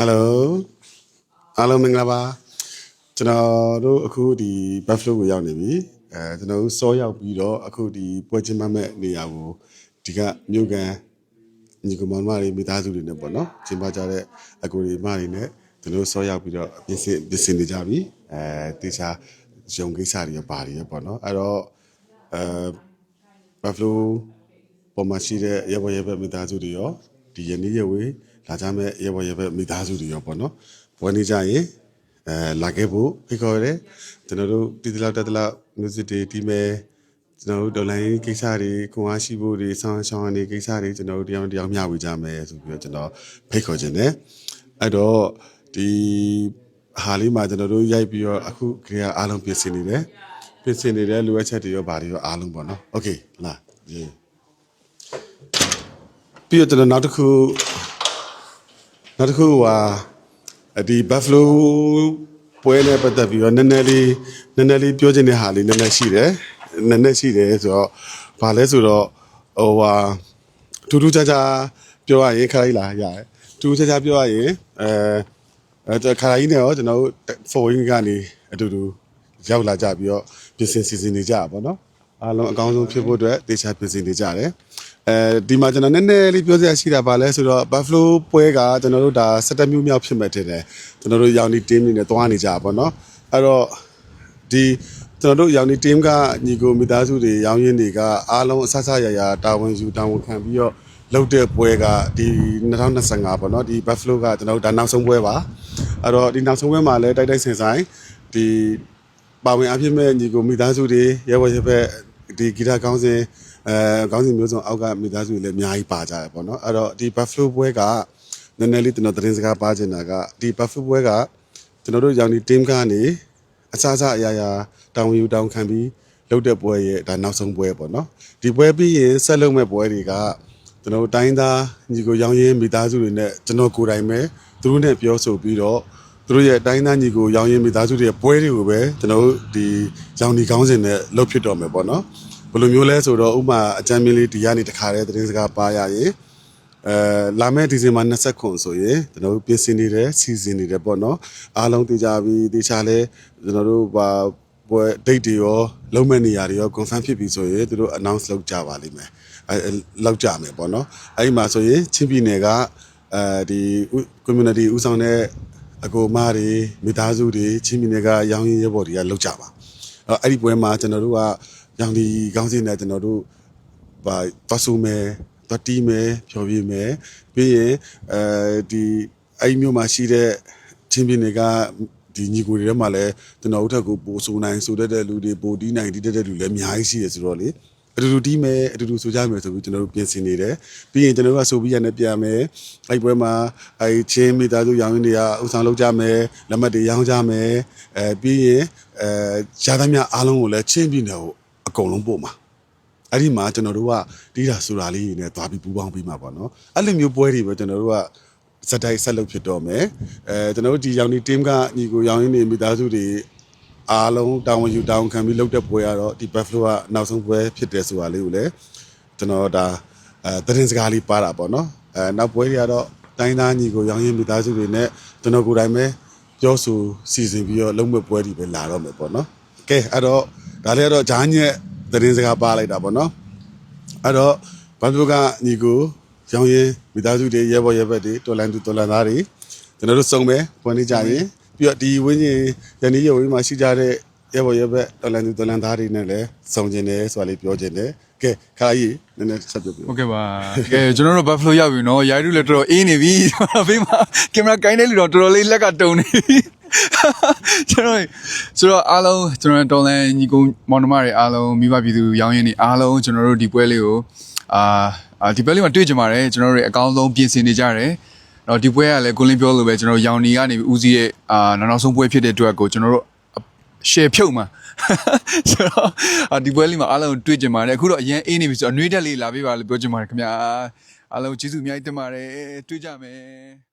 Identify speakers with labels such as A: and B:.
A: ဟယ်လိုအားလုံးမင်္ဂလာပါကျွန်တော်တို့အခုဒီ Buffalo ကိုရောက်နေပြီအဲကျွန်တော်တို့စောရောက်ပြီးတော့အခုဒီပွဲချင်းမမဲ့နေရာကိုဒီကမြို့ကန်ညီကောင်မတွေမိသားစုတွေနဲ့ပေါ့နော်ကျင်းပကြတဲ့အကူတွေမတွေနဲ့ကျွန်တော်တို့စောရောက်ပြီးတော့ပြင်ဆင်ပြင်ဆင်နေကြပြီအဲတေချာရုံကိစ္စတွေရပါတယ်ရပေါ့နော်အဲ့တော့အဲ Buffalo ပေါ်မှာရှိတဲ့ရဘရဘမိသားစုတွေရော ဒီယနေ့ရဝေးလာကြမဲ့ရဘရဘမိသားစုတွေရောပေါ့နော်ပွဲနေကြရင်အဲလာခဲ့ဖို့ဖိတ်ခေါ်ရတယ်ကျွန်တော်တို့တီတလောက်တက်တလောက် music တွေတီးမယ်ကျွန်တော်တို့ဒေါ်လာရင်းကိစ္စတွေခွန်အားရှိဖို့တွေဆောင်းဆောင်းနေကိစ္စတွေကျွန်တော်တို့တရားတရားမျှဝေကြမယ်ဆိုပြီးတော့ကျွန်တော်ဖိတ်ခေါ်ခြင်းတယ်အဲ့တော့ဒီဟာလေးမှာကျွန်တော်တို့ရိုက်ပြီးတော့အခုခေတ်အားလုံးပြင်ဆင်နေတယ်ပြင်ဆင်နေတဲ့လိုအပ်ချက်တွေရောဗာတွေရောအားလုံးပေါ့နော်โอเคလာဒီ ပြီးတော့ကျွန်တော်နောက်တစ်ခုနောက်တစ်ခုဟာဒီ Buffalo ပွဲနဲ့ပတ်သက်ပြီးတော့နည်းနည်းလေးနည်းနည်းလေးပြောချင်တဲ့ဟာလေးနည်းနည်းရှိတယ်နည်းနည်းရှိတယ်ဆိုတော့ဘာလဲဆိုတော့ဟိုဟာထူးထူးခြားခြားပြောရရင်ခါလိုက်လာရတယ်ထူးထူးခြားခြားပြောရရင်အဲအဲခါလိုက်နဲ့ရောကျွန်တော်တို့ foreign ကနေအတူတူရောက်လာကြပြီးတော့ပြင်ဆင်စီစဉ်နေကြပါဘောနော် အားလုံးအကောင်းဆုံးဖြစ်ဖို့အတွက်တေချာပြင်ဆင်နေကြတယ်အဲဒီမှာကျွန်တော်နည်းနည်းလေးပြောစရာရှိတာပါလဲဆိုတော့ Buffalo ပွဲကကျွန်တော်တို့ဒါ17မျိုးမြောက်ဖြစ်မဲ့တင်တယ်ကျွန်တော်တို့ရောင်ဒီ team နေနဲ့တွားနေကြပါဘောနော်အဲ့တော့ဒီကျွန်တော်တို့ရောင်ဒီ team ကညီကိုမိသားစုတွေရောင်ရင်းတွေကအားလုံးအဆဆရရတာဝန်ယူတာဝန်ခံပြီးတော့လုပ်တဲ့ပွဲကဒီ2025ပေါ့နော်ဒီ Buffalo ကကျွန်တော်တို့ဒါနောက်ဆုံးပွဲပါအဲ့တော့ဒီနောက်ဆုံးပွဲမှာလည်းတိုက်တိုက်ဆင်ဆိုင်ဒီပါဝင်အဖြစ်မဲ့ညီကိုမိသားစုတွေရဲဘော်ရဲဘက် ဒီဂီတကောင်းစဉ်အဲကောင်းစဉ်မျိုးစုံအောက်ကမိသားစုတွေလည်းအများကြီးပါကြတယ်ပေါ့နော်အဲ့တော့ဒီ Buffalo ပွဲကနည်းနည်းလေးကျွန်တော်သတင်းစကားပါချင်တာကဒီ Buffalo ပွဲကကျွန်တော်တို့ရောင်ဒီ team ကနေအစားအစာအရာရာတောင်းယူတောင်းခံပြီးလုပ်တဲ့ပွဲရဲ့ဒါနောက်ဆုံးပွဲပေါ့နော်ဒီပွဲပြီးရင်ဆက်လုပ်မဲ့ပွဲတွေကကျွန်တော်တို့တိုင်းသားညီကိုရောင်းရင်းမိသားစုတွေနဲ့ကျွန်တော်ကိုယ်တိုင်ပဲသူတို့နဲ့ပြောဆိုပြီးတော့သူတို့ရဲ့တိုင်းသားညီကိုရောင်းရင်းမိသားစုတွေရဲ့ပွဲတွေကိုပဲကျွန်တော်တို့ဒီရောင်ဒီကောင်းစဉ်နဲ့လုပ်ဖြစ်တော်မယ်ပေါ့နော် ဘယ်လိုမျိုးလဲဆိုတော့ဥမာအကြမ်းမြင်လေးဒီကနေတခါတည်းသတင်းစကားပါရရင်အဲလာမယ့်ဒီဇင်ဘာ20ခွန်ဆိုရင်ကျွန်တော်တို့ပြင်ဆင်နေတယ်စီစဉ်နေတယ်ပေါ့နော်အားလုံးသိကြပြီသိချာလဲကျွန်တော်တို့ဘာပွဲ date တွေရောလုံးမဲ့နေရာတွေရော confirm ဖြစ်ပြီဆိုရင်သူတို့ announce လုပ်ကြပါလိမ့်မယ်အဲအဲလောက်ကြမယ်ပေါ့နော်အဲ့ဒီမှာဆိုရင်ချင်းပြည်နယ်ကအဲဒီဥ community ဥဆောင်တဲ့အကိုအမတွေမိသားစုတွေချင်းပြည်နယ်ကရောင်းရင်းရဲဘော်တွေကလောက်ကြပါအဲ့အဲ့ဒီပွဲမှာကျွန်တော်တို့က ရောင်ဒီကောင်းစင်းနဲ့ကျွန်တော်တို့ပါသွားဆူမယ်သွားတီးမယ်ဖြော်ပြမယ်ပြီးရင်အဲဒီအဲ့ဒီမျိုးမှာရှိတဲ့ချင်းပြင်းတွေကဒီညီကိုတွေထဲမှာလည်းကျွန်တော်တို့ထက်ကိုပိုဆူနိုင်ဆိုတတ်တဲ့လူတွေပိုတီးနိုင်တီးတတ်တဲ့လူလည်းအများကြီးရှိရဆိုတော့လေအတူတူတီးမယ်အတူတူဆိုကြမယ်ဆိုပြီးကျွန်တော်တို့ပြင်ဆင်နေတယ်ပြီးရင်ကျွန်တော်တို့ကဆိုပြီးရနေပြန်မယ်အဲ့ပွဲမှာအဲ့ချင်းမိသားစုရောင်းရင်းတွေကဥဆောင်လုပ်ကြမယ်လက်မှတ်တွေရောင်းကြမယ်အဲပြီးရင်အဲရှားသမျှအားလုံးကိုလည်းချင်းပြင်းတယ်ကို အကုန်လုံးပို့မှာအဲ့ဒီမှာကျွန်တော်တို့ကတီးတာဆိုတာလေးတွေနဲ့သွားပြီးပူးပေါင်းပြီးမှာပေါ့နော်အဲ့လိုမျိုးပွဲတွေပဲကျွန်တော်တို့ကစက်တိုက်ဆက်လုပ်ဖြစ်တော့မယ်အဲကျွန်တော်တို့ဒီရောင်ဒီ team ကညီကိုရောင်ရင်းနေမိသားစုတွေအားလုံးတာဝန်ယူတာဝန်ခံပြီးလုပ်တဲ့ပွဲကတော့ဒီ Buffalo ကနောက်ဆုံးပွဲဖြစ်တယ်ဆိုတာလေးကိုလည်းကျွန်တော်ဒါအဲသတင်းစကားလေးပါတာပေါ့နော်အဲနောက်ပွဲတွေကတော့တိုင်းသားညီကိုရောင်ရင်းမိသားစုတွေနဲ့ကျွန်တော်ကိုယ်တိုင်ပဲပြောဆိုစီစဉ်ပြီးတော့လုပ်မဲ့ပွဲတွေပဲလာတော့မယ်ပေါ့နော်ကဲအဲ့တော့ ဒါလည်းတော့ဂျားညက်သတင်းစကားပါလိုက်တာပေါ့နော်အဲ့တော့ဘာလို့ကညီကိုရောင်ရင်မိသားစုတွေရဲဘော်ရဲဘက်တွေတော်လန်သူတော်လန်သားတွေကျွန်တော်တို့စုံပဲပွင့်နေကြရင်ပြီးတော့ဒီဝင်းကြီးရန်ဒီရုံကြီးမှာရှိကြတဲ့ရဲဘော်ရဲဘက်တော်လန်သူတော်လန်သားတွေနဲ့လည်းစုံကျင်တယ်ဆိုတာလေးပြောကျင်တယ်ကဲခါကြီးနည်းနည်းဆက်ပြပြ
B: ဟုတ်ကဲ့ပါကဲကျွန်တော်တို့ Buffalo ရောက်ပြီနော်ရိုက်တူလည်းတော်တော်အေးနေပြီဘေးမှာကင်မရာကိုင်းတဲ့လူတော့တော်တော်လေးလက်ကတုံနေပြီ ကျွန်တော်ဆိုတော့အားလုံးကျွန်တော်တော်လန်ညီကုန်းမောင်နှမတွေအားလုံးမိဘပြည်သူရောင်းရင်းနေအားလုံးကျွန်တော်တို့ဒီပွဲလေးကိုအာအာဒီပွဲလေးမှာတွေ့ကြပါတယ်ကျွန်တော်တို့အကောင်းဆုံးပြင်ဆင်နေကြတယ်တော့ဒီပွဲကလည်းကိုလင်းပြောလို့ပဲကျွန်တော်ရောင်နေကနေဦးစီးရဲ့အာနောက်နောက်ဆုံးပွဲဖြစ်တဲ့အတွက်ကိုကျွန်တော်တို့ share ဖြုတ်မှာဆိုတော့အာဒီပွဲလေးမှာအားလုံးတွေ့ကြပါတယ်အခုတော့အရင်အေးနေပြီဆိုတော့အနှွေးတက်လေးလာပေးပါလို့ပြောချင်ပါတယ်ခင်ဗျာအားလုံးကျေးဇူးအများကြီးတင်ပါတယ်တွေ့ကြမယ်